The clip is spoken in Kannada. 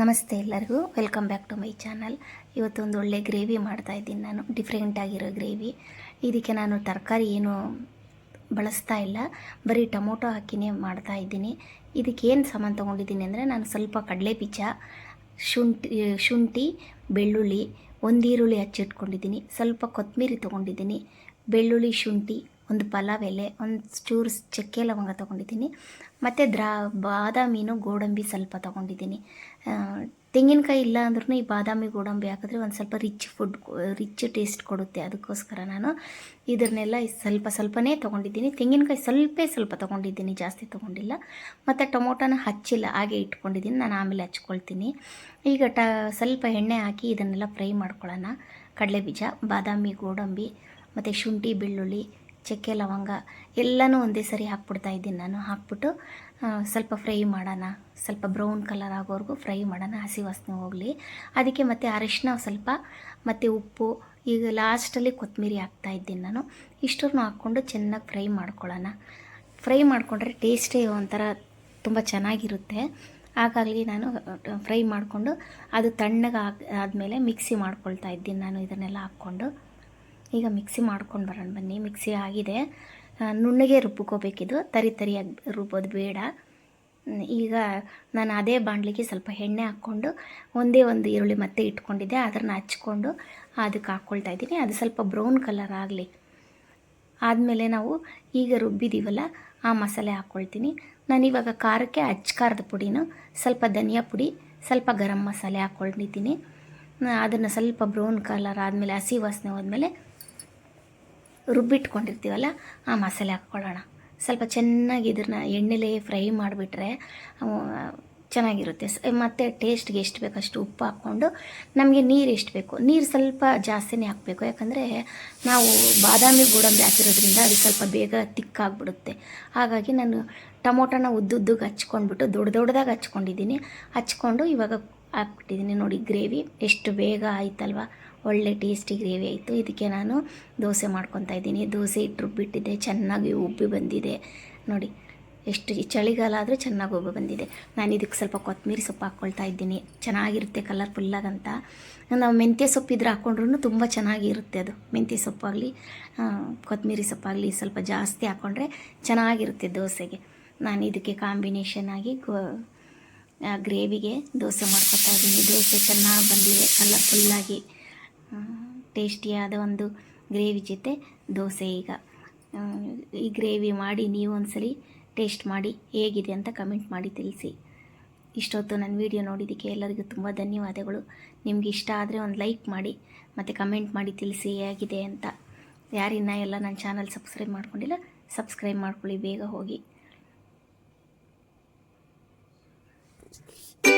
ನಮಸ್ತೆ ಎಲ್ಲರಿಗೂ. Welcome back to my channel ಇವತ್ತೊಂದು ಒಳ್ಳೆ ಗ್ರೇವಿ ಮಾಡ್ತಾ ಇದ್ದೀನಿ ನಾನು. ಡಿಫ್ರೆಂಟಾಗಿರೋ ಗ್ರೇವಿ ಇದಕ್ಕೆ ನಾನು ತರಕಾರಿ ಏನು ಬಳಸ್ತಾ ಇಲ್ಲ. ಬರೀ ಟೊಮೊಟೊ ಹಾಕಿನೇ ಮಾಡ್ತಾ ಇದ್ದೀನಿ. ಇದಕ್ಕೆ ಏನು ಸಾಮಾನು ತೊಗೊಂಡಿದ್ದೀನಿ ಅಂದರೆ ನಾನು ಸ್ವಲ್ಪ ಕಡಲೆ ಬೀಜ ಶುಂಠಿ ಶುಂಠಿ, ಬೆಳ್ಳುಳ್ಳಿ, ಒಂದು ಈರುಳ್ಳಿ ಹಚ್ಚಿಟ್ಕೊಂಡಿದ್ದೀನಿ ಸ್ವಲ್ಪ ಕೊತ್ತಂಬರಿ ತೊಗೊಂಡಿದ್ದೀನಿ. ಬೆಳ್ಳುಳ್ಳಿ, ಶುಂಠಿ ಒಂದು ಪಲಾವ್ ಎಲೆ, ಒಂದು ಚೂರು ಚಕ್ಕೆ ಲವಂಗ ತೊಗೊಂಡಿದ್ದೀನಿ. ಮತ್ತು ದ್ರಾ ಬಾದಾಮಿನೂ ಗೋಡಂಬಿ ಸ್ವಲ್ಪ ತೊಗೊಂಡಿದ್ದೀನಿ. ತೆಂಗಿನಕಾಯಿ ಇಲ್ಲ ಅಂದ್ರೂ ಈ ಬಾದಾಮಿ, ಗೋಡಂಬಿ ಹಾಕಿದ್ರೆ ಒಂದು ಸ್ವಲ್ಪ ರಿಚ್ ಫುಡ್ ರಿಚ್ ಟೇಸ್ಟ್ ಕೊಡುತ್ತೆ. ಅದಕ್ಕೋಸ್ಕರ ನಾನು ಇದನ್ನೆಲ್ಲ ಸ್ವಲ್ಪ ಸ್ವಲ್ಪನೇ ತೊಗೊಂಡಿದ್ದೀನಿ. ತೆಂಗಿನಕಾಯಿ ಸ್ವಲ್ಪ ಸ್ವಲ್ಪ ತೊಗೊಂಡಿದ್ದೀನಿ, ಜಾಸ್ತಿ ತೊಗೊಂಡಿಲ್ಲ. ಮತ್ತು ಟೊಮೊಟೊನ ಹಚ್ಚಿಲ್ಲ, ಹಾಗೆ ಇಟ್ಕೊಂಡಿದ್ದೀನಿ. ನಾನು ಆಮೇಲೆ ಹಚ್ಕೊಳ್ತೀನಿ. ಈಗ ಟ, ಸ್ವಲ್ಪ ಎಣ್ಣೆ ಹಾಕಿ ಇದನ್ನೆಲ್ಲ ಫ್ರೈ ಮಾಡ್ಕೊಳ್ಳೋಣ. ಕಡಲೆ ಬೀಜ ಬಾದಾಮಿ, ಗೋಡಂಬಿ, ಮತ್ತು ಶುಂಠಿ, ಬೆಳ್ಳುಳ್ಳಿ ಚಕ್ಕೆ, ಲವಂಗ ಎಲ್ಲನೂ ಒಂದೇ ಸರಿ ಹಾಕ್ಬಿಡ್ತಾ ಇದ್ದೀನಿ ನಾನು. ಹಾಕ್ಬಿಟ್ಟು ಸ್ವಲ್ಪ ಫ್ರೈ ಮಾಡೋಣ. ಸ್ವಲ್ಪ ಬ್ರೌನ್ ಕಲರ್ ಆಗೋವರೆಗೂ ಫ್ರೈ ಮಾಡೋಣ. ಹಸಿ ವಾಸನೆ ಹೋಗಲಿ. ಅದಕ್ಕೆ ಮತ್ತು ಅರಿಶಿನ ಸ್ವಲ್ಪ, ಮತ್ತು ಉಪ್ಪು, ಈಗ ಲಾಸ್ಟಲ್ಲಿ ಕೊತ್ತಂಬರಿ ಹಾಕ್ತಾ ಇದ್ದೀನಿ ನಾನು. ಇಷ್ಟನ್ನು ಹಾಕ್ಕೊಂಡು ಚೆನ್ನಾಗಿ ಫ್ರೈ ಮಾಡ್ಕೊಳ್ಳೋಣ. ಫ್ರೈ ಮಾಡಿಕೊಂಡ್ರೆ ಟೇಸ್ಟೇ ಒಂಥರ ತುಂಬ ಚೆನ್ನಾಗಿರುತ್ತೆ. ಹಾಗಾಗಿ ನಾನು ಫ್ರೈ ಮಾಡಿಕೊಂಡು ಅದು ತಣ್ಣಗೆ ಆದಮೇಲೆ ಮಿಕ್ಸಿ ಮಾಡ್ಕೊಳ್ತಾ ಇದ್ದೀನಿ ನಾನು ಇದನ್ನೆಲ್ಲ ಹಾಕ್ಕೊಂಡು. ಈಗ ಮಿಕ್ಸಿ ಮಾಡ್ಕೊಂಡು ಬರೋಣ ಬನ್ನಿ. ಮಿಕ್ಸಿ ಆಗಿದೆ. ನುಣ್ಣಗೆ ರುಬ್ಕೋಬೇಕಿದು. ತರಿ ತರಿಯಾಗಿ ರುಬ್ಬೋದು, ಬೇಡ. ಈಗ ನಾನು ಅದೇ ಬಾಣಲಿಗೆ ಸ್ವಲ್ಪ ಎಣ್ಣೆ ಹಾಕ್ಕೊಂಡು ಒಂದೇ ಒಂದು ಈರುಳ್ಳಿ ಮತ್ತೆ ಇಟ್ಕೊಂಡಿದ್ದೆ. ಅದನ್ನು ಹಚ್ಕೊಂಡು ಅದಕ್ಕೆ ಹಾಕ್ಕೊಳ್ತಾ ಇದ್ದೀನಿ. ಅದು ಸ್ವಲ್ಪ ಬ್ರೌನ್ ಕಲರ್ ಆಗಲಿ. ಆದಮೇಲೆ ನಾವು ಈಗ ರುಬ್ಬಿದ್ದೀವಲ್ಲ ಆ ಮಸಾಲೆ ಹಾಕ್ಕೊಳ್ತೀನಿ ನಾನಿವಾಗ ಖಾರಕ್ಕೆ ಅಚ್ಚಕಾರದ ಪುಡಿನ ಸ್ವಲ್ಪ ಧನಿಯಾ ಪುಡಿ, ಸ್ವಲ್ಪ ಗರಂ ಮಸಾಲೆ ಹಾಕ್ಕೊಂಡಿದ್ದೀನಿ ಅದನ್ನು ಸ್ವಲ್ಪ ಬ್ರೌನ್ ಕಲರ್ ಆದಮೇಲೆ ಹಸಿ ವಾಸನೆ ಹೋದ್ಮೇಲೆ ರುಬ್ಬಿಟ್ಕೊಂಡಿರ್ತೀವಲ್ಲ, ಆ ಮಸಾಲೆ ಹಾಕ್ಕೊಳ್ಳೋಣ. ಸ್ವಲ್ಪ ಚೆನ್ನಾಗಿ ಇದನ್ನ ಎಣ್ಣೆಲೇ ಫ್ರೈ ಮಾಡಿಬಿಟ್ರೆ ಚೆನ್ನಾಗಿರುತ್ತೆ. ಮತ್ತು ಟೇಸ್ಟ್ಗೆ ಎಷ್ಟು ಬೇಕು ಅಷ್ಟು ಉಪ್ಪು ಹಾಕ್ಕೊಂಡು, ನಮಗೆ ನೀರು ಎಷ್ಟು ಬೇಕು? ನೀರು ಸ್ವಲ್ಪ ಜಾಸ್ತಿನೇ ಹಾಕಬೇಕು. ಯಾಕಂದರೆ ನಾವು ಬಾದಾಮಿ ಗೋಡಂಬಿ ಹಾಕಿರೋದ್ರಿಂದ ಅದು ಸ್ವಲ್ಪ ಬೇಗ ತಿಕ್ಕಾಗ್ಬಿಡುತ್ತೆ. ಹಾಗಾಗಿ ನಾನು ಟೊಮೊಟೊನ ಉದ್ದುದ್ದಗೆ ಹಚ್ಕೊಂಡ್ಬಿಟ್ಟು, ದೊಡ್ಡ ದೊಡ್ಡದಾಗಿ ಹಚ್ಕೊಂಡಿದ್ದೀನಿ. ಹಚ್ಕೊಂಡು ಇವಾಗ ಹಾಕ್ಬಿಟ್ಟಿದ್ದೀನಿ ನೋಡಿ ಗ್ರೇವಿ. ಎಷ್ಟು ಬೇಗ ಆಯ್ತಲ್ವ? ಒಳ್ಳೆ ಟೇಸ್ಟಿ ಗ್ರೇವಿ ಆಯಿತು. ಇದಕ್ಕೆ ನಾನು ದೋಸೆ ಮಾಡ್ಕೊತಾ ಇದ್ದೀನಿ. ದೋಸೆ ಇಟ್ಟು ರುಬ್ಬಿಟ್ಟಿದ್ದೆ ಚೆನ್ನಾಗಿ ಉಬ್ಬಿ ಬಂದಿದೆ. ನೋಡಿ, ಎಷ್ಟು ಚಳಿಗಾಲ ಆದರೆ ಚೆನ್ನಾಗಿ ಉಬ್ಬಿ ಬಂದಿದೆ. ನಾನು ಇದಕ್ಕೆ ಸ್ವಲ್ಪ ಕೊತ್ತಂಬರಿ ಸೊಪ್ಪು ಹಾಕ್ಕೊಳ್ತಾ ಇದ್ದೀನಿ. ಚೆನ್ನಾಗಿರುತ್ತೆ ಕಲರ್ಫುಲ್ಲಾಗಂತ ನಾವು ಮೆಂತ್ಯ ಸೊಪ್ಪಿದ್ರೆ ಹಾಕ್ಕೊಂಡ್ರೂ ತುಂಬ ಚೆನ್ನಾಗಿರುತ್ತೆ ಅದು. ಮೆಂತ್ಯ ಸೊಪ್ಪಾಗಲಿ ಕೊತ್ತಂಬರಿ ಸೊಪ್ಪಾಗಲಿ ಸ್ವಲ್ಪ ಜಾಸ್ತಿ ಹಾಕ್ಕೊಂಡ್ರೆ ಚೆನ್ನಾಗಿರುತ್ತೆ ದೋಸೆಗೆ. ನಾನು ಇದಕ್ಕೆ ಕಾಂಬಿನೇಷನ್ ಆಗಿ ಗ್ರೇವಿಗೆ ದೋಸೆ ಮಾಡ್ಕೊತಾ ಇದ್ದೀನಿ. ದೋಸೆ ಚೆನ್ನಾಗಿ ಬಂದಿದೆ ಕಲರ್ಫುಲ್ಲಾಗಿ ಟೇಸ್ಟಿಯಾದ ಒಂದು ಗ್ರೇವಿ ಜೊತೆ ದೋಸೆ ಈಗ. ಈ ಗ್ರೇವಿ ಮಾಡಿ ನೀವು ಒಂದ್ಸಲಿ ಟೇಸ್ಟ್ ಮಾಡಿ ಹೇಗಿದೆ ಅಂತ ಕಮೆಂಟ್ ಮಾಡಿ ತಿಳಿಸಿ. ಇಷ್ಟೊತ್ತು ನನ್ನ ವಿಡಿಯೋ ನೋಡಿದ್ದಕ್ಕೆ ಎಲ್ಲರಿಗೂ ತುಂಬ ಧನ್ಯವಾದಗಳು. ನಿಮ್ಗೆ ಇಷ್ಟ ಆದರೆ ಒಂದು ಲೈಕ್ ಮಾಡಿ, ಮತ್ತು ಕಮೆಂಟ್ ಮಾಡಿ ತಿಳಿಸಿ ಹೇಗಿದೆ ಅಂತ. ಯಾರಿನ್ನ ಎಲ್ಲ ನನ್ನ ಚಾನಲ್ ಸಬ್ಸ್ಕ್ರೈಬ್ ಮಾಡ್ಕೊಂಡಿಲ್ಲ, ಸಬ್ಸ್ಕ್ರೈಬ್ ಮಾಡ್ಕೊಳ್ಳಿ, ಬೇಗ ಹೋಗಿ. Yeah.